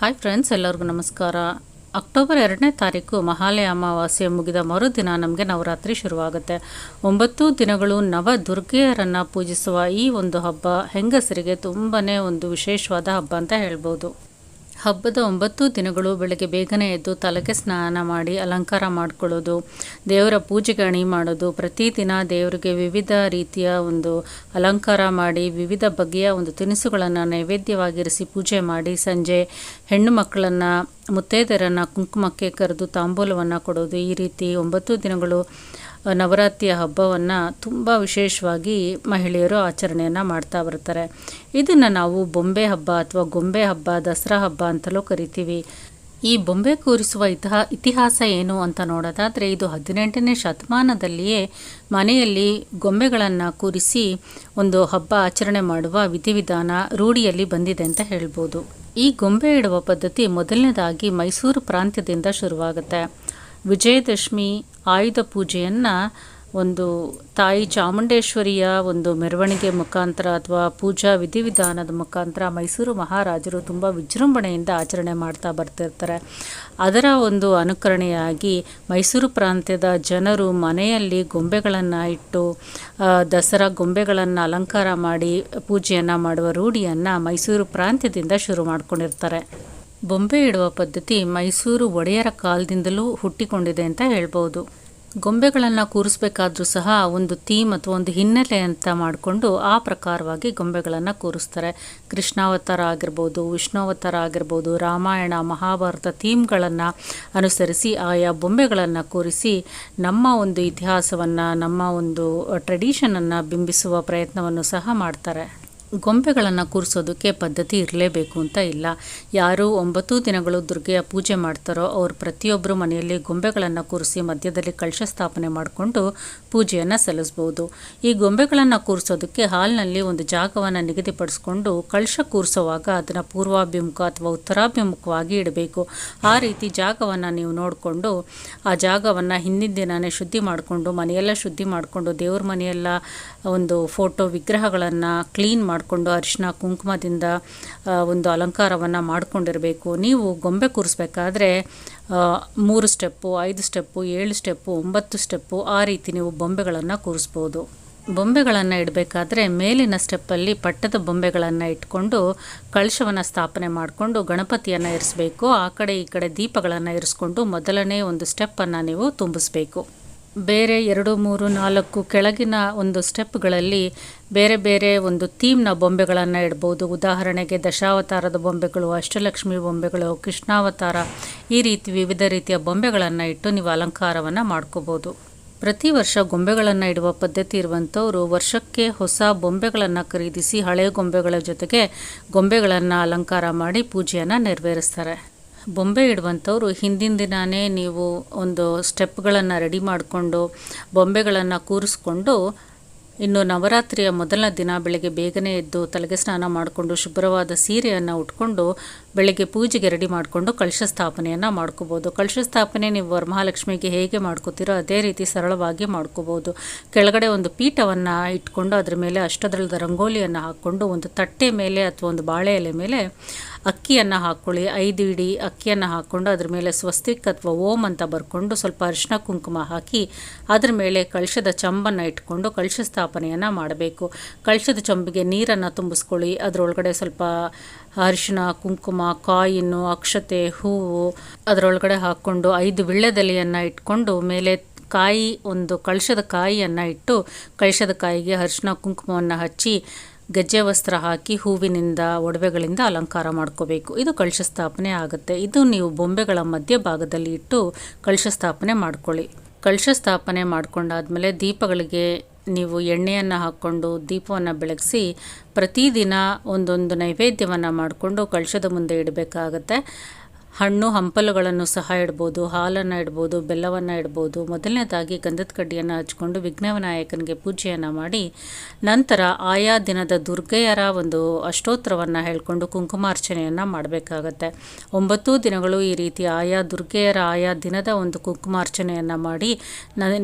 Hi friends ಎಲ್ಲರಿಗೂ ನಮಸ್ಕಾರ. October ಎರಡನೇ ತಾರೀಕು ಮಹಾಲಯ ಅಮಾವಾಸ್ಯೆ ಮುಗಿದ ಮರುದಿನ ನಮಗೆ ನವರಾತ್ರಿ ಶುರುವಾಗುತ್ತೆ. ಒಂಬತ್ತು ದಿನಗಳು ನವ ದುರ್ಗೆಯರನ್ನು ಪೂಜಿಸುವ ಈ ಒಂದು ಹಬ್ಬ ಹೆಂಗಸರಿಗೆ ತುಂಬಾ ಒಂದು ವಿಶೇಷವಾದ ಹಬ್ಬ ಅಂತ ಹೇಳ್ಬೋದು. ಹಬ್ಬದ ಒಂಬತ್ತು ದಿನಗಳು ಬೆಳಗ್ಗೆ ಬೇಗನೆ ಎದ್ದು ತಲೆಗೆ ಸ್ನಾನ ಮಾಡಿ ಅಲಂಕಾರ ಮಾಡಿಕೊಳ್ಳೋದು, ದೇವರ ಪೂಜೆಗೆ ಅಣಿ ಮಾಡೋದು, ಪ್ರತಿದಿನ ದೇವರಿಗೆ ವಿವಿಧ ರೀತಿಯ ಒಂದು ಅಲಂಕಾರ ಮಾಡಿ, ವಿವಿಧ ಬಗೆಯ ಒಂದು ತಿನಿಸುಗಳನ್ನು ನೈವೇದ್ಯವಾಗಿರಿಸಿ ಪೂಜೆ ಮಾಡಿ, ಸಂಜೆ ಹೆಣ್ಣು ಮಕ್ಕಳನ್ನು, ಮುತ್ತೈದೆಯರನ್ನು ಕುಂಕುಮಕ್ಕೆ ಕರೆದು ತಾಂಬೂಲವನ್ನು ಕೊಡೋದು, ಈ ರೀತಿ ಒಂಬತ್ತು ದಿನಗಳು ನವರಾತ್ರಿಯ ಹಬ್ಬವನ್ನು ತುಂಬ ವಿಶೇಷವಾಗಿ ಮಹಿಳೆಯರು ಆಚರಣೆಯನ್ನು ಮಾಡ್ತಾ ಬರ್ತಾರೆ. ಇದನ್ನು ನಾವು ಬೊಂಬೆ ಹಬ್ಬ ಅಥವಾ ಗೊಂಬೆ ಹಬ್ಬ, ದಸರಾ ಹಬ್ಬ ಅಂತಲೂ ಕರಿತೀವಿ. ಈ ಬೊಂಬೆ ಕೂರಿಸುವ ಇತಿಹಾ, ಇತಿಹಾಸ ಏನು ಅಂತ ನೋಡೋದಾದರೆ, ಇದು ಹದಿನೆಂಟನೇ ಶತಮಾನದಲ್ಲಿಯೇ ಮನೆಯಲ್ಲಿ ಗೊಂಬೆಗಳನ್ನು ಕೂರಿಸಿ ಒಂದು ಹಬ್ಬ ಆಚರಣೆ ಮಾಡುವ ವಿಧಿವಿಧಾನ ರೂಢಿಯಲ್ಲಿ ಬಂದಿದೆ ಅಂತ ಹೇಳ್ಬೋದು. ಈ ಗೊಂಬೆ ಇಡುವ ಪದ್ಧತಿ ಮೊದಲನೇದಾಗಿ ಮೈಸೂರು ಪ್ರಾಂತ್ಯದಿಂದ ಶುರುವಾಗುತ್ತೆ. ವಿಜಯದಶಮಿ ಆಯುಧ ಪೂಜೆಯನ್ನು ಒಂದು ತಾಯಿ ಚಾಮುಂಡೇಶ್ವರಿಯ ಒಂದು ಮೆರವಣಿಗೆ ಮುಖಾಂತರ ಅಥವಾ ಪೂಜಾ ವಿಧಿವಿಧಾನದ ಮುಖಾಂತರ ಮೈಸೂರು ಮಹಾರಾಜರು ತುಂಬ ವಿಜೃಂಭಣೆಯಿಂದ ಆಚರಣೆ ಮಾಡ್ತಾ ಬರ್ತಿರ್ತಾರೆ. ಅದರ ಒಂದು ಅನುಕರಣೆಯಾಗಿ ಮೈಸೂರು ಪ್ರಾಂತ್ಯದ ಜನರು ಮನೆಯಲ್ಲಿ ಗೊಂಬೆಗಳನ್ನು ಇಟ್ಟು ದಸರಾ ಗೊಂಬೆಗಳನ್ನು ಅಲಂಕಾರ ಮಾಡಿ ಪೂಜೆಯನ್ನು ಮಾಡುವ ರೂಢಿಯನ್ನು ಮೈಸೂರು ಪ್ರಾಂತ್ಯದಿಂದ ಶುರು ಮಾಡ್ಕೊಂಡಿರ್ತಾರೆ. ಬೊಂಬೆ ಇಡುವ ಪದ್ಧತಿ ಮೈಸೂರು ಒಡೆಯರ ಕಾಲದಿಂದಲೂ ಹುಟ್ಟಿಕೊಂಡಿದೆ ಅಂತ ಹೇಳ್ಬೋದು. ಗೊಂಬೆಗಳನ್ನು ಕೂರಿಸ್ಬೇಕಾದ್ರೂ ಸಹ ಒಂದು ಥೀಮ್ ಅಥವಾ ಒಂದು ಹಿನ್ನೆಲೆ ಅಂತ ಮಾಡಿಕೊಂಡು ಆ ಪ್ರಕಾರವಾಗಿ ಗೊಂಬೆಗಳನ್ನು ಕೂರಿಸ್ತಾರೆ. ಕೃಷ್ಣಾವತಾರ ಆಗಿರ್ಬೋದು, ವಿಷ್ಣುವತಾರ ಆಗಿರ್ಬೋದು, ರಾಮಾಯಣ, ಮಹಾಭಾರತ ಥೀಮ್ಗಳನ್ನು ಅನುಸರಿಸಿ ಆಯಾ ಬೊಂಬೆಗಳನ್ನು ಕೂರಿಸಿ ನಮ್ಮ ಒಂದು ಇತಿಹಾಸವನ್ನು, ನಮ್ಮ ಒಂದು ಟ್ರೆಡಿಷನನ್ನು ಬಿಂಬಿಸುವ ಪ್ರಯತ್ನವನ್ನು ಸಹ ಮಾಡ್ತಾರೆ. ಗೊಂಬೆಗಳನ್ನು ಕೂರಿಸೋದಕ್ಕೆ ಪದ್ಧತಿ ಇರಲೇಬೇಕು ಅಂತ ಇಲ್ಲ. ಯಾರು ಒಂಬತ್ತು ದಿನಗಳು ದುರ್ಗೆಯ ಪೂಜೆ ಮಾಡ್ತಾರೋ ಅವ್ರು ಪ್ರತಿಯೊಬ್ಬರು ಮನೆಯಲ್ಲಿ ಗೊಂಬೆಗಳನ್ನು ಕೂರಿಸಿ ಮಧ್ಯದಲ್ಲಿ ಕಳಶ ಸ್ಥಾಪನೆ ಮಾಡಿಕೊಂಡು ಪೂಜೆಯನ್ನು ಸಲ್ಲಿಸ್ಬೋದು. ಈ ಗೊಂಬೆಗಳನ್ನು ಕೂರಿಸೋದಕ್ಕೆ ಹಾಲ್ನಲ್ಲಿ ಒಂದು ಜಾಗವನ್ನು ನಿಗದಿಪಡಿಸ್ಕೊಂಡು ಕಳಶ ಕೂರಿಸುವಾಗ ಅದನ್ನು ಪೂರ್ವಾಭಿಮುಖ ಅಥವಾ ಉತ್ತರಾಭಿಮುಖವಾಗಿ ಇಡಬೇಕು. ಆ ರೀತಿ ಜಾಗವನ್ನು ನೀವು ನೋಡಿಕೊಂಡು ಆ ಜಾಗವನ್ನು ಹಿಂದಿನ ದಿನವೇ ಶುದ್ಧಿ ಮಾಡಿಕೊಂಡು ಮನೆಯೆಲ್ಲ ಶುದ್ಧಿ ಮಾಡಿಕೊಂಡು ದೇವ್ರ ಮನೆಯೆಲ್ಲ ಒಂದು ಫೋಟೋ ವಿಗ್ರಹಗಳನ್ನು ಕ್ಲೀನ್ ಮಾಡಿಕೊಂಡು ಅರಿಶಿನ ಕುಂಕುಮದಿಂದ ಒಂದು ಅಲಂಕಾರವನ್ನು ಮಾಡಿಕೊಂಡಿರಬೇಕು. ನೀವು ಗೊಂಬೆ ಕೂರಿಸ್ಬೇಕಾದ್ರೆ ಮೂರು ಸ್ಟೆಪ್ಪು, ಐದು ಸ್ಟೆಪ್ಪು, ಏಳು ಸ್ಟೆಪ್ಪು, ಒಂಬತ್ತು ಸ್ಟೆಪ್ಪು ಆ ರೀತಿ ನೀವು ಬೊಂಬೆಗಳನ್ನು ಕೂರಿಸ್ಬೋದು. ಬೊಂಬೆಗಳನ್ನು ಇಡಬೇಕಾದ್ರೆ ಮೇಲಿನ ಸ್ಟೆಪ್ಪಲ್ಲಿ ಪಟ್ಟದ ಬೊಂಬೆಗಳನ್ನು ಇಟ್ಕೊಂಡು ಕಳಶವನ್ನು ಸ್ಥಾಪನೆ ಮಾಡಿಕೊಂಡು ಗಣಪತಿಯನ್ನು ಇರಿಸಬೇಕು. ಆ ಕಡೆ ಈ ಕಡೆ ದೀಪಗಳನ್ನು ಇರಿಸ್ಕೊಂಡು ಮೊದಲನೇ ಒಂದು ಸ್ಟೆಪ್ಪನ್ನು ನೀವು ತುಂಬಿಸ್ಬೇಕು. ಬೇರೆ ಎರಡು, ಮೂರು, ನಾಲ್ಕು ಕೆಳಗಿನ ಒಂದು ಸ್ಟೆಪ್ಗಳಲ್ಲಿ ಬೇರೆ ಬೇರೆ ಒಂದು ಥೀಮ್ನ ಬೊಂಬೆಗಳನ್ನು ಇಡ್ಬೋದು. ಉದಾಹರಣೆಗೆ ದಶಾವತಾರದ ಬೊಂಬೆಗಳು, ಅಷ್ಟಲಕ್ಷ್ಮಿ ಬೊಂಬೆಗಳು, ಕೃಷ್ಣಾವತಾರ ಈ ರೀತಿ ವಿವಿಧ ರೀತಿಯ ಬೊಂಬೆಗಳನ್ನು ಇಟ್ಟು ನೀವು ಅಲಂಕಾರವನ್ನು ಮಾಡ್ಕೋಬೋದು. ಪ್ರತಿ ವರ್ಷ ಗೊಂಬೆಗಳನ್ನು ಇಡುವ ಪದ್ಧತಿ ಇರುವಂಥವರು ವರ್ಷಕ್ಕೆ ಹೊಸ ಬೊಂಬೆಗಳನ್ನು ಖರೀದಿಸಿ ಹಳೆಯ ಗೊಂಬೆಗಳ ಜೊತೆಗೆ ಗೊಂಬೆಗಳನ್ನು ಅಲಂಕಾರ ಮಾಡಿ ಪೂಜೆಯನ್ನು ನೆರವೇರಿಸ್ತಾರೆ. ಬೊಂಬೆ ಇಡುವಂಥವ್ರು ಹಿಂದಿನ ದಿನವೇ ನೀವು ಒಂದು ಸ್ಟೆಪ್ಗಳನ್ನು ರೆಡಿ ಮಾಡಿಕೊಂಡು, ಬೊಂಬೆಗಳನ್ನು ಕೂರಿಸ್ಕೊಂಡು ಇನ್ನು ನವರಾತ್ರಿಯ ಮೊದಲ ದಿನ ಬೆಳಗ್ಗೆ ಬೇಗನೆ ಎದ್ದು ತಲೆಗೆ ಸ್ನಾನ ಮಾಡಿಕೊಂಡು ಶುಭ್ರವಾದ ಸೀರೆಯನ್ನು ಉಟ್ಕೊಂಡು ಬೆಳಗ್ಗೆ ಪೂಜೆಗೆ ರೆಡಿ ಮಾಡಿಕೊಂಡು ಕಳಶ ಸ್ಥಾಪನೆಯನ್ನು ಮಾಡ್ಕೋಬೋದು. ಕಳಶ ಸ್ಥಾಪನೆ ನೀವು ವರಮಹಾಲಕ್ಷ್ಮಿಗೆ ಹೇಗೆ ಮಾಡ್ಕೋತೀರೋ ಅದೇ ರೀತಿ ಸರಳವಾಗಿ ಮಾಡ್ಕೋಬೋದು. ಕೆಳಗಡೆ ಒಂದು ಪೀಠವನ್ನು ಇಟ್ಕೊಂಡು ಅದರ ಮೇಲೆ ಅಷ್ಟದಳದ ರಂಗೋಲಿಯನ್ನು ಹಾಕ್ಕೊಂಡು ಒಂದು ತಟ್ಟೆ ಮೇಲೆ ಅಥವಾ ಒಂದು ಬಾಳೆ ಎಲೆ ಮೇಲೆ ಅಕ್ಕಿಯನ್ನು ಹಾಕ್ಕೊಳ್ಳಿ ಐದು ಇಡಿ ಅಕ್ಕಿಯನ್ನು ಹಾಕ್ಕೊಂಡು ಅದ್ರ ಮೇಲೆ ಸ್ವಸ್ತಿಕ್ ಅಥವಾ ಓಂ ಅಂತ ಬರ್ಕೊಂಡು ಸ್ವಲ್ಪ ಅರಿಶಿನ ಕುಂಕುಮ ಹಾಕಿ ಅದ್ರ ಮೇಲೆ ಕಳಶದ ಚಂಬನ್ನು ಇಟ್ಕೊಂಡು ಕಳಶ ಸ್ಥಾಪನೆಯನ್ನು ಮಾಡಬೇಕು. ಕಳಶದ ಚಂಬಿಗೆ ನೀರನ್ನು ತುಂಬಿಸ್ಕೊಳ್ಳಿ. ಅದರೊಳಗಡೆ ಸ್ವಲ್ಪ ಅರಿಶಿನ ಕುಂಕುಮ, ಕಾಯಿನ್ನು, ಅಕ್ಷತೆ, ಹೂವು ಅದರೊಳಗಡೆ ಹಾಕ್ಕೊಂಡು ಐದು ವಿಳ್ಳೆದೆಲೆಯನ್ನು ಇಟ್ಕೊಂಡು ಮೇಲೆ ಕಾಯಿ ಒಂದು ಕಳಶದ ಕಾಯಿಯನ್ನು ಇಟ್ಟು ಕಳಶದ ಕಾಯಿಗೆ ಅರಿಶಿನ ಕುಂಕುಮವನ್ನು ಹಚ್ಚಿ ಗೆಜ್ಜೆ ವಸ್ತ್ರ ಹಾಕಿ ಹೂವಿನಿಂದ ಒಡವೆಗಳಿಂದ ಅಲಂಕಾರ ಮಾಡ್ಕೋಬೇಕು. ಇದು ಕಳಶ ಸ್ಥಾಪನೆ ಆಗುತ್ತೆ. ಇದು ನೀವು ಬೊಂಬೆಗಳ ಮಧ್ಯಭಾಗದಲ್ಲಿ ಇಟ್ಟು ಕಳಶ ಸ್ಥಾಪನೆ ಮಾಡ್ಕೊಳ್ಳಿ. ಕಳಶ ಸ್ಥಾಪನೆ ಮಾಡ್ಕೊಂಡಾದ್ಮೇಲೆ ದೀಪಗಳಿಗೆ ನೀವು ಎಣ್ಣೆಯನ್ನು ಹಾಕ್ಕೊಂಡು ದೀಪವನ್ನು ಬೆಳಗಿಸಿ ಪ್ರತಿದಿನ ಒಂದೊಂದು ನೈವೇದ್ಯವನ್ನು ಮಾಡಿಕೊಂಡು ಕಳಶದ ಮುಂದೆ ಇಡಬೇಕಾಗತ್ತೆ. ಹಣ್ಣು ಹಂಪಲುಗಳನ್ನು ಸಹ ಇಡ್ಬೋದು, ಹಾಲನ್ನು ಇಡ್ಬೋದು, ಬೆಲ್ಲವನ್ನು ಇಡ್ಬೋದು. ಮೊದಲನೇದಾಗಿ ಗಂಧದ ಕಡ್ಡಿಯನ್ನು ಹಚ್ಕೊಂಡು ವಿಘ್ನವಿನಾಯಕನಿಗೆ ಪೂಜೆಯನ್ನು ಮಾಡಿ, ನಂತರ ಆಯಾ ದಿನದ ದುರ್ಗೆಯರ ಒಂದು ಅಷ್ಟೋತ್ತರವನ್ನು ಹೇಳ್ಕೊಂಡು ಕುಂಕುಮಾರ್ಚನೆಯನ್ನು ಮಾಡಬೇಕಾಗತ್ತೆ. ಒಂಬತ್ತು ದಿನಗಳು ಈ ರೀತಿ ಆಯಾ ದುರ್ಗೆಯರ ಆಯಾ ದಿನದ ಒಂದು ಕುಂಕುಮಾರ್ಚನೆಯನ್ನು ಮಾಡಿ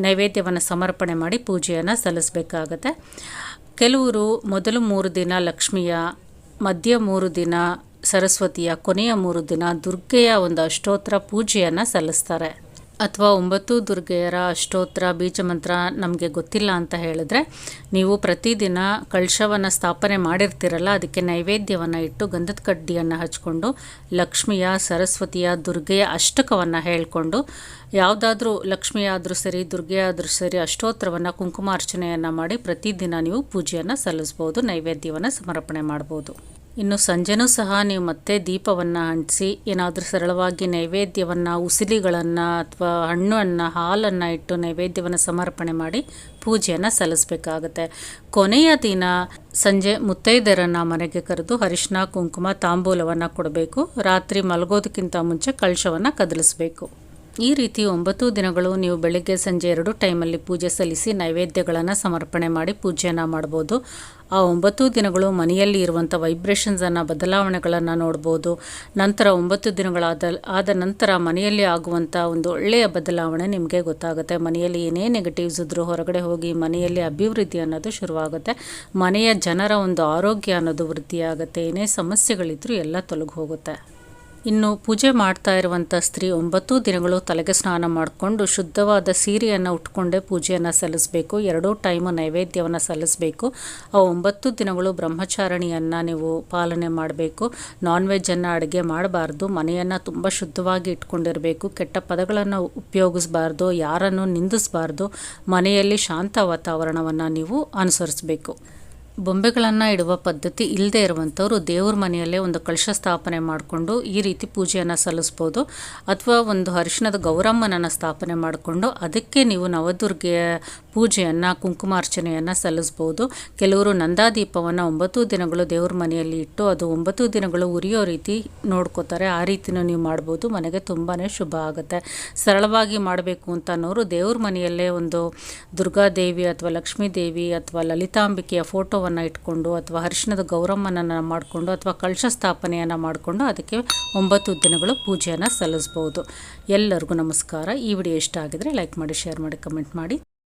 ನೈವೇದ್ಯವನ್ನು ಸಮರ್ಪಣೆ ಮಾಡಿ ಪೂಜೆಯನ್ನು ಸಲ್ಲಿಸಬೇಕಾಗತ್ತೆ. ಕೆಲವರು ಮೊದಲು ಮೂರು ದಿನ ಲಕ್ಷ್ಮಿಯ, ಮಧ್ಯ ಮೂರು ದಿನ ಸರಸ್ವತಿಯ ಕೊನೆಯ ಮೂರು ದಿನ ದುರ್ಗೆಯ ಒಂದು ಅಷ್ಟೋತ್ತರ ಪೂಜೆಯನ್ನು ಸಲ್ಲಿಸ್ತಾರೆ. ಅಥವಾ ಒಂಬತ್ತು ದುರ್ಗೆಯರ ಅಷ್ಟೋತ್ತರ ಬೀಜ ಮಂತ್ರ ನಮಗೆ ಗೊತ್ತಿಲ್ಲ ಅಂತ ಹೇಳಿದ್ರೆ, ನೀವು ಪ್ರತಿದಿನ ಕಳಶವನ್ನು ಸ್ಥಾಪನೆ ಮಾಡಿರ್ತೀರಲ್ಲ, ಅದಕ್ಕೆ ನೈವೇದ್ಯವನ್ನು ಇಟ್ಟು ಗಂಧದ ಕಡ್ಡಿಯನ್ನು ಹಚ್ಕೊಂಡು, ಲಕ್ಷ್ಮಿಯ, ಸರಸ್ವತಿಯ, ದುರ್ಗೆಯ ಅಷ್ಟಕವನ್ನು ಹೇಳಿಕೊಂಡು, ಯಾವುದಾದ್ರೂ ಲಕ್ಷ್ಮಿಯಾದರೂ ಸರಿ ದುರ್ಗೆಯಾದರೂ ಸರಿ ಅಷ್ಟೋತ್ತರವನ್ನು ಕುಂಕುಮಾರ್ಚನೆಯನ್ನು ಮಾಡಿ ಪ್ರತಿದಿನ ನೀವು ಪೂಜೆಯನ್ನು ಸಲ್ಲಿಸ್ಬೋದು, ನೈವೇದ್ಯವನ್ನು ಸಮರ್ಪಣೆ ಮಾಡ್ಬೋದು. ಇನ್ನು ಸಂಜೆನೂ ಸಹ ನೀವು ಮತ್ತೆ ದೀಪವನ್ನು ಅಂಟಿಸಿ, ಏನಾದರೂ ಸರಳವಾಗಿ ನೈವೇದ್ಯವನ್ನು, ಉಸಿಲಿಗಳನ್ನು ಅಥವಾ ಹಣ್ಣನ್ನು ಹಾಲನ್ನು ಇಟ್ಟು ನೈವೇದ್ಯವನ್ನು ಸಮರ್ಪಣೆ ಮಾಡಿ ಪೂಜೆಯನ್ನು ಸಲ್ಲಿಸಬೇಕಾಗತ್ತೆ. ಕೊನೆಯ ದಿನ ಸಂಜೆ ಮುತ್ತೈದೆಯರನ್ನು ಮನೆಗೆ ಕರೆದು ಅರಿಶಿನ ಕುಂಕುಮ, ತಾಂಬೂಲವನ್ನು ಕೊಡಬೇಕು. ರಾತ್ರಿ ಮಲಗೋದಕ್ಕಿಂತ ಮುಂಚೆ ಕಳಶವನ್ನು ಕದಲಿಸಬೇಕು. ಈ ರೀತಿ ಒಂಬತ್ತು ದಿನಗಳು ನೀವು ಬೆಳಗ್ಗೆ ಸಂಜೆ ಎರಡು ಟೈಮಲ್ಲಿ ಪೂಜೆ ಸಲ್ಲಿಸಿ ನೈವೇದ್ಯಗಳನ್ನು ಸಮರ್ಪಣೆ ಮಾಡಿ ಪೂಜೆಯನ್ನು ಮಾಡ್ಬೋದು. ಆ ಒಂಬತ್ತು ದಿನಗಳು ಮನೆಯಲ್ಲಿ ಇರುವಂಥ ವೈಬ್ರೇಷನ್ಸನ್ನು ಬದಲಾವಣೆಗಳನ್ನು ನೋಡ್ಬೋದು. ನಂತರ ಒಂಬತ್ತು ದಿನಗಳಾದ, ಆದ ನಂತರ ಮನೆಯಲ್ಲಿ ಆಗುವಂಥ ಒಂದು ಒಳ್ಳೆಯ ಬದಲಾವಣೆ ನಿಮಗೆ ಗೊತ್ತಾಗುತ್ತೆ. ಮನೆಯಲ್ಲಿ ಏನೇ ನೆಗೆಟಿವ್ಸ್ ಇದ್ದರೂ ಹೊರಗಡೆ ಹೋಗಿ ಮನೆಯಲ್ಲಿ ಅಭಿವೃದ್ಧಿ ಅನ್ನೋದು ಶುರುವಾಗುತ್ತೆ. ಮನೆಯ ಜನರ ಒಂದು ಆರೋಗ್ಯ ಅನ್ನೋದು ವೃದ್ಧಿಯಾಗುತ್ತೆ. ಏನೇ ಸಮಸ್ಯೆಗಳಿದ್ದರೂ ಎಲ್ಲ ತೊಲಗಿ ಹೋಗುತ್ತೆ. ಇನ್ನು ಪೂಜೆ ಮಾಡ್ತಾ ಇರುವಂಥ ಸ್ತ್ರೀ ಒಂಬತ್ತು ದಿನಗಳು ತಲೆಗೆ ಸ್ನಾನ ಮಾಡಿಕೊಂಡು ಶುದ್ಧವಾದ ಸೀರೆಯನ್ನು ಉಟ್ಕೊಂಡೇ ಪೂಜೆಯನ್ನು ಸಲ್ಲಿಸಬೇಕು. ಎರಡೂ ಟೈಮು ನೈವೇದ್ಯವನ್ನು ಸಲ್ಲಿಸಬೇಕು. ಆ ಒಂಬತ್ತು ದಿನಗಳು ಬ್ರಹ್ಮಚಾರಣಿಯನ್ನು ನೀವು ಪಾಲನೆ ಮಾಡಬೇಕು. ನಾನ್ ವೆಜ್ಜನ್ನು ಅಡುಗೆ ಮಾಡಬಾರ್ದು. ಮನೆಯನ್ನು ತುಂಬ ಶುದ್ಧವಾಗಿ ಇಟ್ಕೊಂಡಿರಬೇಕು. ಕೆಟ್ಟ ಪದಗಳನ್ನು ಉಪಯೋಗಿಸಬಾರ್ದು. ಯಾರನ್ನು ನಿಂದಿಸಬಾರ್ದು. ಮನೆಯಲ್ಲಿ ಶಾಂತ ವಾತಾವರಣವನ್ನು ನೀವು ಅನುಸರಿಸಬೇಕು. ಬೊಂಬೆಗಳನ್ನು ಇಡುವ ಪದ್ಧತಿ ಇಲ್ಲದೆ ಇರುವಂಥವ್ರು ದೇವ್ರ ಮನೆಯಲ್ಲೇ ಒಂದು ಕಳಶ ಸ್ಥಾಪನೆ ಮಾಡಿಕೊಂಡು ಈ ರೀತಿ ಪೂಜೆಯನ್ನು ಸಲ್ಲಿಸ್ಬೋದು. ಅಥವಾ ಒಂದು ಅರಿಶಿಣದ ಗೌರಮ್ಮನನ್ನು ಸ್ಥಾಪನೆ ಮಾಡಿಕೊಂಡು ಅದಕ್ಕೆ ನೀವು ನವದುರ್ಗೆಯ ಪೂಜೆಯನ್ನು, ಕುಂಕುಮಾರ್ಚನೆಯನ್ನು ಸಲ್ಲಿಸ್ಬೋದು. ಕೆಲವರು ನಂದಾದೀಪವನ್ನು ಒಂಬತ್ತು ದಿನಗಳು ದೇವ್ರ ಮನೆಯಲ್ಲಿ ಇಟ್ಟು ಅದು ಒಂಬತ್ತು ದಿನಗಳು ಉರಿಯೋ ರೀತಿ ನೋಡ್ಕೋತಾರೆ. ಆ ರೀತಿನೂ ನೀವು ಮಾಡ್ಬೋದು. ಮನೆಗೆ ತುಂಬಾ ಶುಭ ಆಗುತ್ತೆ. ಸರಳವಾಗಿ ಮಾಡಬೇಕು ಅಂತ ಅನ್ನೋರು ದೇವ್ರ ಮನೆಯಲ್ಲೇ ಒಂದು ದುರ್ಗಾದೇವಿ ಅಥವಾ ಲಕ್ಷ್ಮೀ ದೇವಿ ಅಥವಾ ಲಲಿತಾಂಬಿಕೆಯ ಫೋಟೋವನ್ನು ಇಟ್ಕೊಂಡು ಅಥವಾ ಅರಿಶಿಣದ ಗೌರಮ್ಮನನ್ನು ಮಾಡಿಕೊಂಡು ಅಥವಾ ಕಳಶ ಸ್ಥಾಪನೆಯನ್ನು ಮಾಡಿಕೊಂಡು ಅದಕ್ಕೆ ಒಂಬತ್ತು ದಿನಗಳು ಪೂಜೆಯನ್ನು ಸಲ್ಲಿಸ್ಬೋದು. ಎಲ್ಲರಿಗೂ ನಮಸ್ಕಾರ. ಈ ವಿಡಿಯೋ ಇಷ್ಟ ಆಗಿದ್ರೆ ಲೈಕ್ ಮಾಡಿ, ಶೇರ್ ಮಾಡಿ, ಕಮೆಂಟ್ ಮಾಡಿ.